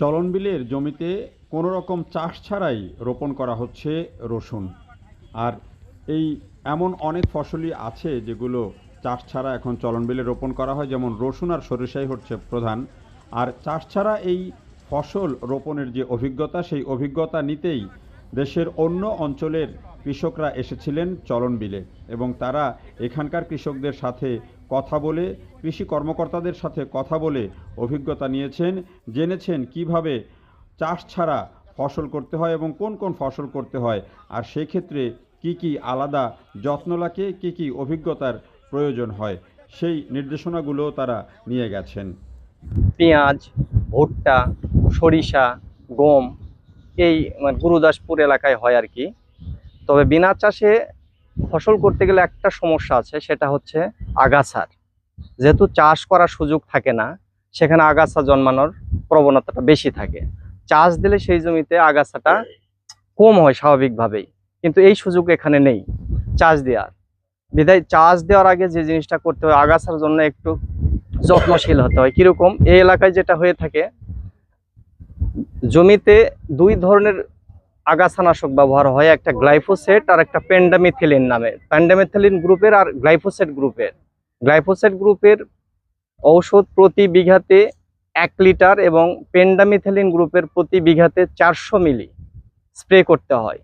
চলন বিলের জমিতে কোনো রকম চাষ ছাড়াই রোপণ করা হচ্ছে রসুন। আর এই এমন অনেক ফসলই আছে যেগুলো চাষ ছাড়া এখন চলনবিলে রোপণ করা হয়, যেমন রসুন আর সরিষাই হচ্ছে প্রধান। আর চাষ ছাড়া এই ফসল রোপণের যে অভিজ্ঞতা, সেই অভিজ্ঞতা নিতেই দেশের অন্য অঞ্চলের কৃষকরা এসেছিলেন চলনবিলে এবং তারা এখানকার কৃষকদের সাথে কথা বলে কৃষি কর্মকর্তাদের সাথে কথা বলে অভিজ্ঞতা নিয়েছেন, জেনেছেন কীভাবে চাষ ছাড়া ফসল করতে হয় এবং কোন কোন ফসল করতে হয় আর সেক্ষেত্রে কি কি আলাদা যত্ন লাগে, কী কী অভিজ্ঞতার প্রয়োজন হয়, সেই নির্দেশনাগুলো তারা নিয়ে গেছেন। পেঁয়াজ, ভুট্টা, সরিষা, গম এই মানে গুরুদাসপুর এলাকায় হয় আর কি। তবে বিনা চাষে ফসল করতে গেলে একটা সমস্যা আছে, সেটা হচ্ছে আগাছার। যেহেতু চাষ করার সুযোগ থাকে না, সেখানে আগাছা জন্মানোর প্রবণতাটা বেশি থাকে। চাষ দিলে সেই জমিতে আগাছাটা কম হয় স্বাভাবিকভাবেই, কিন্তু এই সুযোগ এখানে নেই চাষ দেওয়ার। বিধায় চাষ দেওয়ার আগে যে জিনিসটা করতে হয়, আগাছার জন্য একটু যত্নশীল হতে হয়। কীরকম? এই এলাকায় যেটা হয়ে থাকে, জমিতে দুই ধরনের আগাছানাশক ব্যবহার হয় একটা গ্লাইফোসেট আর একটা পেন্ডামিথিলিন নামে। পেন্ডামিথিলিন গ্রুপের আর গ্লাইফোসেট গ্রুপের। গ্লাইফোসেট গ্রুপের ঔষধ প্রতি বিঘাতে এক লিটার এবং পেন্ডামিথিলিন গ্রুপের প্রতি বিঘাতে চারশো মিলি স্প্রে করতে হয়।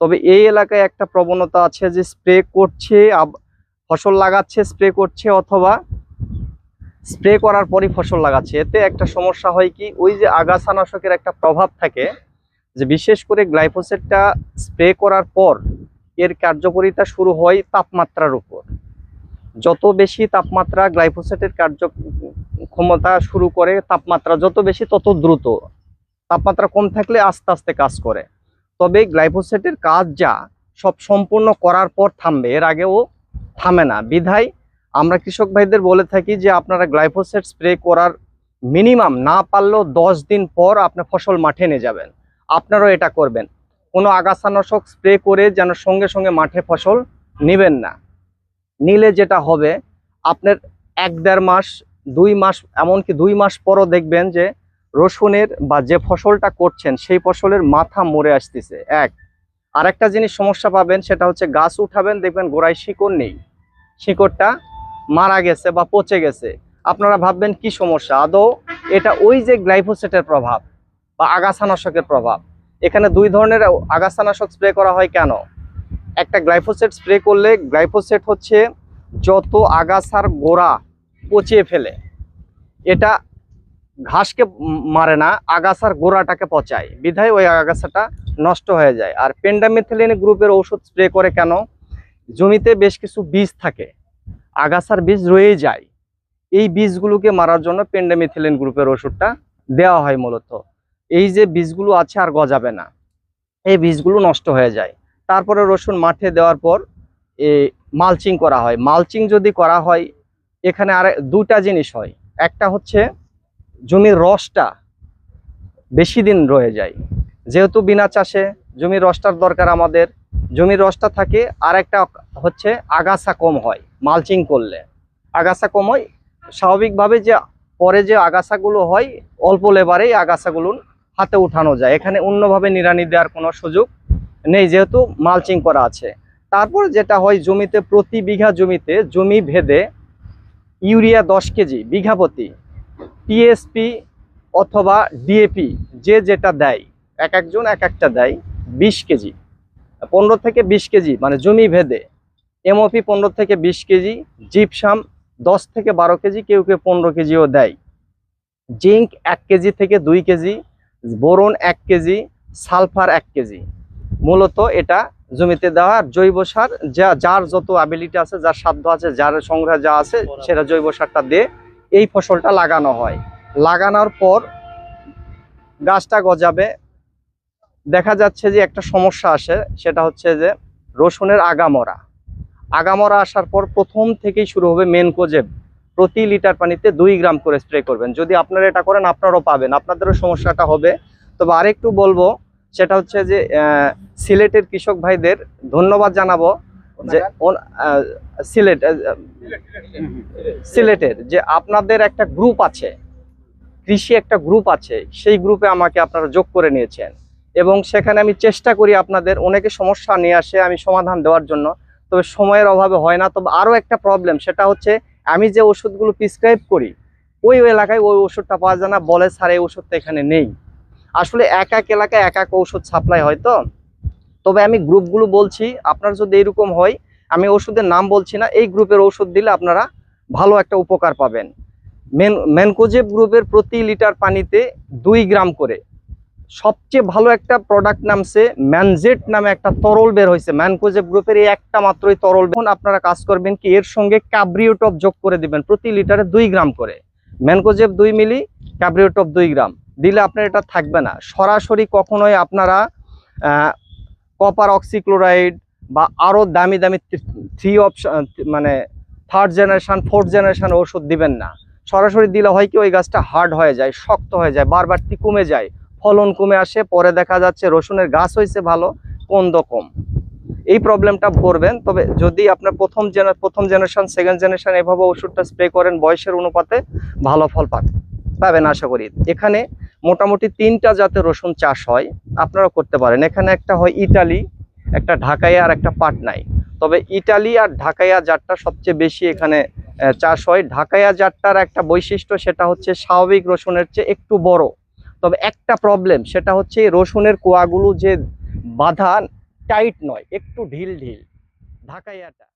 তবে এই এলাকায় একটা প্রবণতা আছে যে স্প্রে করছে ফসল লাগাচ্ছে, স্প্রে করছে অথবা স্প্রে করার পরই ফসল লাগাচ্ছে। এতে একটা সমস্যা হয় কি, ওই যে আগাছানাশকের একটা প্রভাব থাকে যে বিশেষ করে গ্লাইফোসেটটা স্প্রে করার পর এর কার্যকরিতা শুরু হয় তাপমাত্রার উপর। যত বেশি তাপমাত্রা গ্লাইফোসেটের কার্য ক্ষমতা শুরু করে তাপমাত্রা যত বেশি, তত দ্রুত। তাপমাত্রা কম থাকলে আস্তে আস্তে কাজ করে। তবে গ্লাইফোসেটের কাজ যা, সব সম্পূর্ণ করার পর থামবে। এর আগেও থামে না। বিধায় আমরা কৃষক ভাইদের বলে থাকি যে, আপনারা গ্লাইফোসেট স্প্রে করার মিনিমাম না পারলেও দশ দিন পর আপনি ফসল মাঠে নিয়ে যাবেন। আপনারাও এটা করবেন। কোনো আগাছানাশক স্প্রে করে যেন সঙ্গে সঙ্গে মাঠে ফসল নেবেন না। নিলে যেটা হবে, আপনার এক দেড় মাস, দুই মাস, এমনকি দুই মাস পরও দেখবেন যে রসুনের বা যে ফসলটা করছেন, সেই ফসলের মাথা মরে আসতেছে। এক। আরেকটা জিনিস সমস্যা পাবেন, সেটা হচ্ছে গাছ উঠাবেন, দেখবেন গোড়ায় শিকড় নেই। শিকড়টা মারা গেছে বা পচে গেছে। আপনারা ভাববেন কি সমস্যা? আদৌ এটা ওই যে গ্লাইফোসেটের প্রভাব বা আগাছানাশকের প্রভাব। এখানে দুই ধরনের আগাছানাশক স্প্রে করা হয় কেন? একটা গ্লাইফোসেট স্প্রে করলে গ্লাইফোসেট হচ্ছে যত আগাছার গোড়া পচিয়ে ফেলে, এটা ঘাসকে মারে না, আগাছার গোড়াটাকে পচায়। বিধায় ওই আগাছাটা নষ্ট হয়ে যায়। আর পেন্ডামিথিলিন গ্রুপের ঔষধ স্প্রে করে কেন? জমিতে বেশ কিছু বীজ থাকে, আগাছার বীজ রয়ে যায়। এই বীজগুলোকে মারার জন্য পেন্ডামিথিলিন গ্রুপের ওষুধটা দেওয়া হয় মূলত। এই যে বীজগুলো আছে আর গজাবে না। এই বীজগুলো নষ্ট হয়ে যায়। তারপরে রসুন মাঠে দেওয়ার পর এ মালচিং করা হয়। মালচিং যদি করা হয়, এখানে আর দুটা জিনিস হয়। একটা হচ্ছে জমির রসটা বেশি দিন রয়ে যায়। যেহেতু বিনা চাষে জমির রসটার দরকার আমাদের, জমির রসটা থাকে আর একটা হচ্ছে আগাছা কম হয় মালচিং করলে। আগাছা কম হয়। স্বাভাবিকভাবে যে পরে যে আগাছাগুলো হয়, অল্প লেবারেই আগাছাগুলো হাতে উঠানো যায়। এখানে অন্যভাবে নিড়ানি দেওয়ার কোনো সুযোগ নেই, যেহেতু মালচিং করা আছে। তারপর যেটা হয়, জমিতে প্রতি বিঘা জমিতে জমি ভেদে ইউরিয়া দশ কেজি বিঘা প্রতি টিএসপি অথবা ডিএপি যে যেটা দেয়, এক একজন এক একটা দেয় বিশ কেজি। পনেরো থেকে বিশ কেজি মানে জমি ভেদে। এমওপি পনেরো থেকে বিশ কেজি জিপসাম দশ থেকে বারো কেজি, কেউ কেউ পনেরো কেজিও দেয়। জিঙ্ক এক কেজি থেকে দুই কেজি বোরন এক কেজি, সালফার এক কেজি। মূলত এটা জমিতে দেওয়া জৈব সার, যা, যার যত অ্যাবিলিটি আছে, যার সাধ্য আছে, যার সংগ্রহ যা আছে, সেটা জৈব সারটা দিয়ে এই ফসলটা লাগানো হয়। লাগানোর পর গাছটা গজাবে। দেখা যাচ্ছে যে একটা সমস্যা আসে, সেটা হচ্ছে যে রসুনের আগামরা। আগামরা আসার পর প্রথম থেকেই শুরু হবে মেনকোজেব প্রতি লিটার পানিতে দুই গ্রাম করে স্প্রে করবেন। যদি আপনারা এটা করেন, আপনারাও পাবেন। আপনাদেরও সমস্যাটা হবে। তবে আরেকটু বলব, সেটা হচ্ছে যে সিলেটের কৃষক ভাইদের ধন্যবাদ জানাব যে সিলেট সিলেটের যে আপনাদের একটা গ্রুপ আছে, কৃষি একটা গ্রুপ আছে, সেই গ্রুপে আমাকে আপনারা যোগ করে নিয়েছেন। এবং সেখানে আমি চেষ্টা করি আপনাদের অনেকে সমস্যা নিয়ে আসে, আমি সমাধান দেওয়ার জন্য। তবে সময়ের অভাবে হয় না। তবে আরও একটা প্রবলেম সেটা হচ্ছে আমি যে ওষুধগুলো প্রিসক্রাইব করি, ওই এলাকায় ওই ওষুধটা পাওয়া যায় না, বলে স্যার এই ওষুধটা এখানে নেই। আসলে এক এক এলাকায় এক এক ওষুধ সাপ্লাই হয় তো। তবে আমি গ্রুপগুলো বলছি, আপনার যদি এরকম হয়, আমি ওষুধের নাম বলছি না, এই গ্রুপের ওষুধ দিলে আপনারা ভালো একটা উপকার পাবেন। মেন ম্যানকোজেব গ্রুপের প্রতি লিটার পানিতে দুই গ্রাম করে সবচেয়ে ভালো একটা প্রোডাক্ট নামছে ম্যানজেট নামে একটা তরল বের হয়েছে। ম্যানকোজেব গ্রুপের এই একটা মাত্রই তরল এখন আপনারা কাজ করবেন কি, এর সঙ্গে ক্যাব্রিওটপ যোগ করে দিবেন প্রতি লিটারে দুই গ্রাম করে। ম্যানকোজেব দুই মিলি ক্যাব্রিওটপ দুই গ্রাম। দিলে আপনার এটা থাকবে না। সরাসরি কখনোই আপনারা কপার অক্সিক্লোরাইড বা আরও দামি দামি থ্রি অপশন মানে থার্ড জেনারেশন ফোর্থ জেনারেশান ওষুধ দিবেন না। সরাসরি দিলে হয় কি, ওই গাছটা হার্ড হয়ে যায়, শক্ত হয়ে যায়, বারবার কমে যায়। ফলন কমে আসে, পরে দেখা যাচ্ছে রসুনের গাছ হয়েছে ভালো কন্দ কম। এই প্রবলেমটা করবেন তবে যদি আপনার প্রথম জেনার প্রথম জেনারেশন সেকেন্ড জেনারেশন এভাবে ওষুধটা স্প্রে করেন, বয়সের অনুপাতে ভালো ফল পাবেন পাবেন আশা করি। এখানে মোটামুটি তিনটা জাতের রসুন চাষ হয় আপনারা করতে পারেন। এখানে একটা হয় ইটালি, একটা ঢাকাইয়া আর একটা পাটনাই। তবে ইটালি আর ঢাকাইয়া জাতটা সবচেয়ে বেশি এখানে চাষ হয়। ঢাকাইয়া জাতটার একটা বৈশিষ্ট্য সেটা হচ্ছে স্বাভাবিক রসুনের চেয়ে একটু বড়। তবে একটা প্রবলেম সেটা হচ্ছে রসুনের কোয়াগুলো যে বাঁধা টাইট নয়, একটু ঢিল ঢিল, ঢাকাইয়াটা।